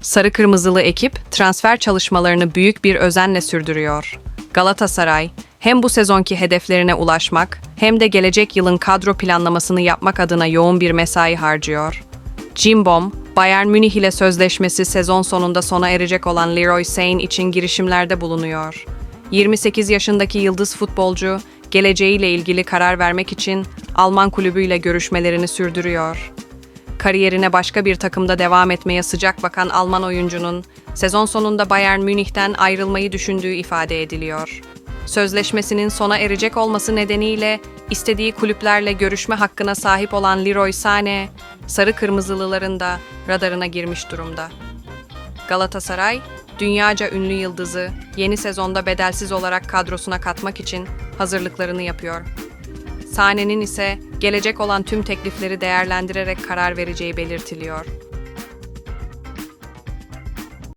Sarı kırmızılı ekip transfer çalışmalarını büyük bir özenle sürdürüyor. Galatasaray hem bu sezonki hedeflerine ulaşmak hem de gelecek yılın kadro planlamasını yapmak adına yoğun bir mesai harcıyor. Cimbom, Bayern Münih ile sözleşmesi sezon sonunda sona erecek olan Leroy Sane için girişimlerde bulunuyor. 28 yaşındaki yıldız futbolcu, geleceğiyle ilgili karar vermek için Alman kulübüyle görüşmelerini sürdürüyor. Kariyerine başka bir takımda devam etmeye sıcak bakan Alman oyuncunun sezon sonunda Bayern Münih'ten ayrılmayı düşündüğü ifade ediliyor. Sözleşmesinin sona erecek olması nedeniyle istediği kulüplerle görüşme hakkına sahip olan Leroy Sane, sarı kırmızılıların da radarına girmiş durumda. Galatasaray, dünyaca ünlü yıldızı yeni sezonda bedelsiz olarak kadrosuna katmak için hazırlıklarını yapıyor. Sane'nin ise gelecek olan tüm teklifleri değerlendirerek karar vereceği belirtiliyor.